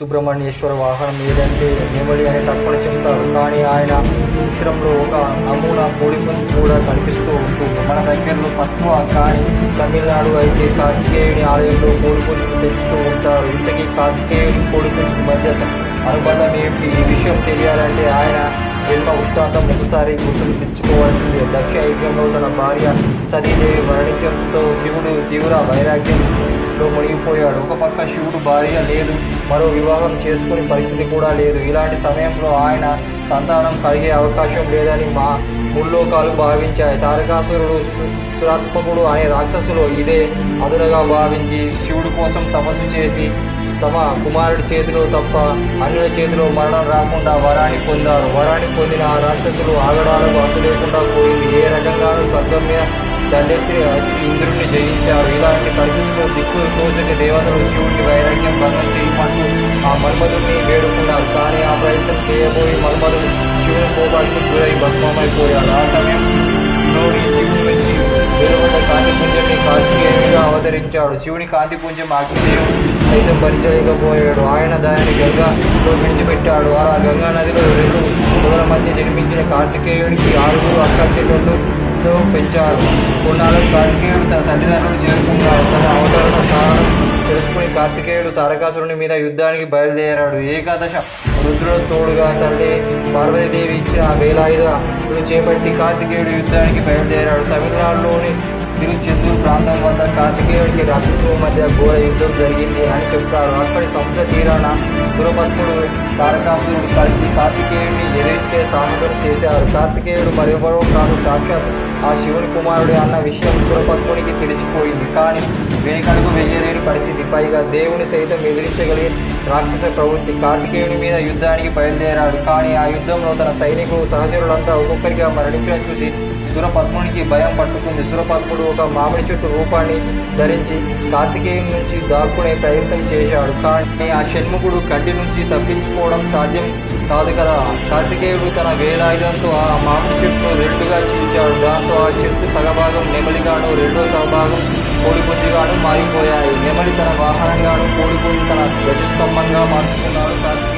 సుబ్రహ్మణ్యేశ్వర వాహనం ఏదంటే నెమలి అని తక్కువ చెప్తారు కానీ ఆయన చిత్రంలో ఒక నమూనా కోడిపుంజు కూడా కనిపిస్తూ ఉంటుంది మన దగ్గరలో తక్కువ కానీ తమిళనాడు అయితే కార్తికేయుని ఆలయంలో కోడిపుంజును పెంచుతూ ఉంటారు. ఇంతకీ కార్తికేయుని కోడిపుంజుకు మధ్య అనుబంధం ఏమిటి ఈ విషయం తెలియాలంటే ఆయన జన్మ వృత్తాంతం ఒకసారి గుర్తులు తెచ్చుకోవాల్సిందే. దక్ష యజ్ఞంలో తన భార్య సతీదేవి మరణించడంతో శివుడు తీవ్ర వైరాగ్యంలో మునిగిపోయాడు. ఒక పక్క శివుడు భార్య లేదు మరో వివాహం చేసుకునే పరిస్థితి కూడా లేదు. ఇలాంటి సమయంలో ఆయన సంతానం కలిగే అవకాశం లేదని మా ముల్లోకాలు భావించాయి. తారకాసురుడు సురాత్మకుడు అనే రాక్షసులు ఇదే అదునుగా భావించి శివుడి కోసం తపస్సు చేసి తమ కుమారుడి చేతిలో తప్ప అన్యుల చేతిలో మరణం రాకుండా వరాన్ని పొందారు. వరాన్ని పొందిన ఆ రాక్షసులు ఆగడాలకు అంతు లేకుండా పోయింది. ఏ రకంగానూ స్వర్గం మీద దండెత్తి వచ్చి ఇంద్రుడిని జయించారు. ఇలాంటి పరిస్థితుల్లో దిక్కులు తోచక దేవతలు శివుడికి వైరాగ్యం భంగం చేయమంటూ ఆ మన్మధుడిని వేడుకున్నారు. కానీ ఆ ప్రయత్నం చేయబోయి మన్మధుడు శివుని కోపానికి గురై భస్మమైపోయాడు ఆ సమయంలో శివుని నుంచి వెలువడ్డ కాంతిపుంజంని కార్తికేయుడిగా అవతరించాడు శివుని కాంతిపుంజం అగ్నిదేవుడు సైతం భరించలేకపోయాడు ఆయన దానిని గంగాలో విడిచిపెట్టాడు అలా గంగా నదిలో రెండు మొదల మధ్య జన్మించిన కార్తికేయుడికి ఆరుగురు అక్క చెల్లెళ్ళు పెంచాడు కొన్నాళ్ళు కార్తికేయుడు తన తల్లిదండ్రులు చేరుకున్నాడు తన అవతరణ కారణం కార్తికేయుడు తారకాసురుని మీద యుద్ధానికి బయలుదేరాడు. ఏకాదశ రుద్రుడు తోడుగా తల్లి పార్వతీదేవి ఇచ్చిన వేలాయుధాలు చేపట్టి కార్తికేయుడు యుద్ధానికి బయలుదేరాడు. తమిళనాడులోని తిరుచెందూరు ప్రాంతం వద్ద కార్తికేయుడికి రాక్షసుల మధ్య ఘోర యుద్ధం జరిగింది అని చెప్తారు అక్కడి సముద్ర తీరాన సురపత్ముడు తారకాసురుడు కలిసి కార్తికేయుడిని ఎదిరించే సాహసం చేశారు. కార్తికేయుడు మరెవరో కాదు సాక్షాత్ ఆ శివుని కుమారుడే అన్న విషయం సురపద్మునికి తెలిసిపోయింది. కానీ వెనుకడుగు వెయ్యలేని పరిస్థితి. పైగా దేవుని సైతం ఎదిరించగలిగే రాక్షస ప్రవృత్తి. కార్తికేయుని మీద యుద్ధానికి బయలుదేరాడు. కానీ ఆ యుద్ధంలో తన సైనికులు సహచరులంతా ఒక్కొక్కరిగా మరణించడం చూసి సురపద్మునికి భయం పట్టుకుంది. సురపద్ముడు ఒక మామిడి చెట్టు రూపాన్ని ధరించి కార్తికేయం నుంచి దాక్కునే ప్రయత్నం చేశాడు. కానీ ఆ షణ్ముఖుడు కంటి నుంచి తప్పించుకోవడం సాధ్యం కాదు కదా. కార్తికేయుడు తన వేలాయుధంతో ఆ మామిడి చెట్టును రెండుగా చీల్చాడు. దాంతో ఆ చెట్టు సగభాగం నెమలిగాను రెండో సగభాగం months in another